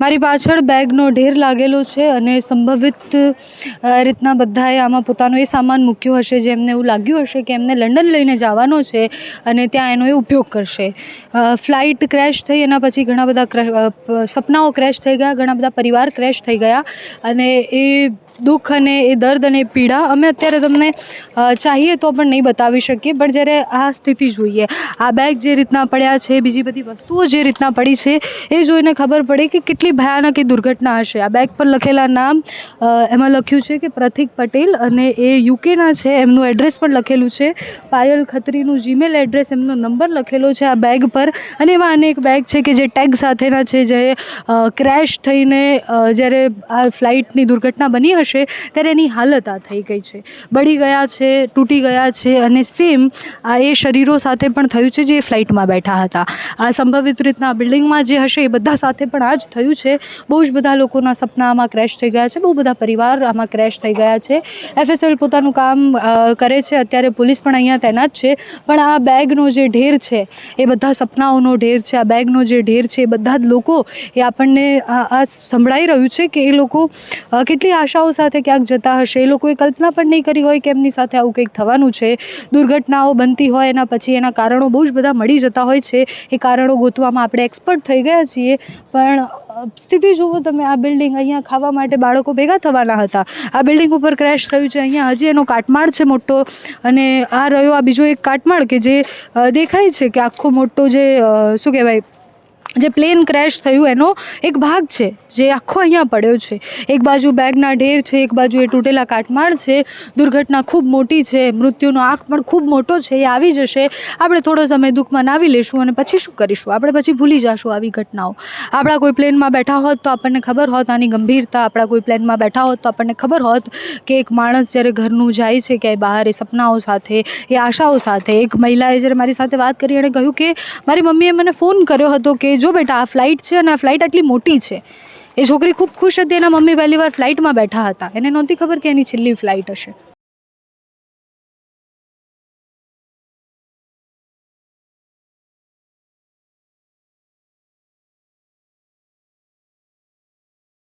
મારી પાછળ બેગનો ઢેર લાગેલો છે અને સંભવિત રીતના બધાએ આમાં પોતાનો એ સામાન મૂક્યો હશે જે એમને એવું લાગ્યું હશે કે એમને લંડન લઈને જવાનો છે અને ત્યાં એનો એ ઉપયોગ કરશે. ફ્લાઇટ ક્રેશ થઈ, એના પછી ઘણા બધા સપનાઓ ક્રેશ થઈ ગયા, ઘણા બધા પરિવાર ક્રેશ થઈ ગયા અને એ દુઃખ અને એ દર્દ અને પીડા અમે અત્યારે તમને ચાહીએ તો પણ નહીં બતાવી શકીએ, પણ જ્યારે આ સ્થિતિ જોઈએ, આ બેગ જે રીતના પડ્યા છે, બીજી બધી વસ્તુઓ જે રીતના પડી છે, એ જોઈને ખબર પડે કે કેટલી ભયાનક એ દુર્ઘટના હશે. આ બેગ પર લખેલા નામ એમાં લખ્યું છે કે પ્રતિક પટેલ અને એ યુકેના છે, એમનું એડ્રેસ પણ લખેલું છે. પાયલ ખત્રીનું જીમેલ એડ્રેસ, એમનો નંબર લખેલો છે આ બેગ પર. અને એમાં અનેક બેગ છે કે જે ટેગ સાથેના છે, જે ક્રેશ થઈને જ્યારે આ ફ્લાઇટની દુર્ઘટના બની હશે, ત્યારે એની હાલત આ થઈ ગઈ છે. બળી ગયા છે, તૂટી ગયા છે અને સેમ આ એ શરીરો સાથે પણ થયું છે જે ફ્લાઇટમાં બેઠા હતા. આ સંભવિત રીતના બિલ્ડિંગમાં જે હશે એ બધા સાથે પણ આ જ થયું છે. બહુ જ બધા લોકોના સપના આમાં ક્રેશ થઈ ગયા છે. બહુ બધા પરિવાર આમાં ક્રેશ થઈ ગયા છે. એફએસએલ પોતાનું કામ કરે છે. અત્યારે પોલીસ પણ અહીંયા તૈનાત છે. પણ આ બેગનો જે ઢેર છે, એ બધા સપનાઓનો ઢેર છે. આ બેગનો જે ઢેર છે, એ બધા જ લોકો, એ આપણને આ સંભળાઈ રહ્યું છે કે એ લોકો કેટલી આશાઓ સાથે ક્યાંક જતા હશે. એ લોકોએ કલ્પના પણ નહીં કરી હોય કે એમની સાથે આવું કંઈક થવાનું છે. દુર્ઘટનાઓ બનતી હોય, એના પછી એના કારણો બહુ જ બધા મળી જતા હોય છે. એ કારણો ગોતવામાં આપણે એક્સપર્ટ થઈ ગયા છીએ. પણ સ્થિતિ જુઓ તમે, આ બિલ્ડિંગ અહીંયા ખાવા માટે બાળકો ભેગા થવાના હતા. આ બિલ્ડિંગ ઉપર ક્રેશ થયું છે. અહીંયા હજી એનો કાટમાળ છે મોટો અને આ રહ્યો આ બીજો એક કાટમાળ કે જે દેખાય છે કે આખો મોટો જે શું કહેવાય જે પ્લેન ક્રેશ થયું એનો એક ભાગ છે, જે આખો અહીંયા પડ્યો છે. એક બાજુ બેગના ઢેર છે, એક બાજુ એ તૂટેલા કાટમાળ છે. દુર્ઘટના ખૂબ મોટી છે, મૃત્યુનો આંક પણ ખૂબ મોટો છે, એ આવી જશે. આપણે થોડો સમય દુઃખમાં નાવી લેશું અને પછી શું કરીશું? આપણે પછી ભૂલી જશું આવી ઘટનાઓ. આપણા કોઈ પ્લેનમાં બેઠા હોત તો આપણને ખબર હોત આની ગંભીરતા. આપણા કોઈ પ્લેનમાં બેઠા હોત તો આપણને ખબર હોત કે એક માણસ જ્યારે ઘરનું જાય છે, ક્યાંય બહાર એ સપનાઓ સાથે, એ આશાઓ સાથે. એક મહિલાએ જ્યારે મારી સાથે વાત કરી એણે કહ્યું કે, મારી મમ્મીએ મને ફોન કર્યો હતો જો બેટા, આ ફ્લાઇટ છે અને આ ફ્લાઇટ આટલી મોટી છે. એ છોકરી ખૂબ ખુશ હતી, એના મમ્મી પહેલી વાર ફ્લાઇટમાં બેઠા હતા. એને નહોતી ખબર કે એની છેલ્લી ફ્લાઇટ હશે.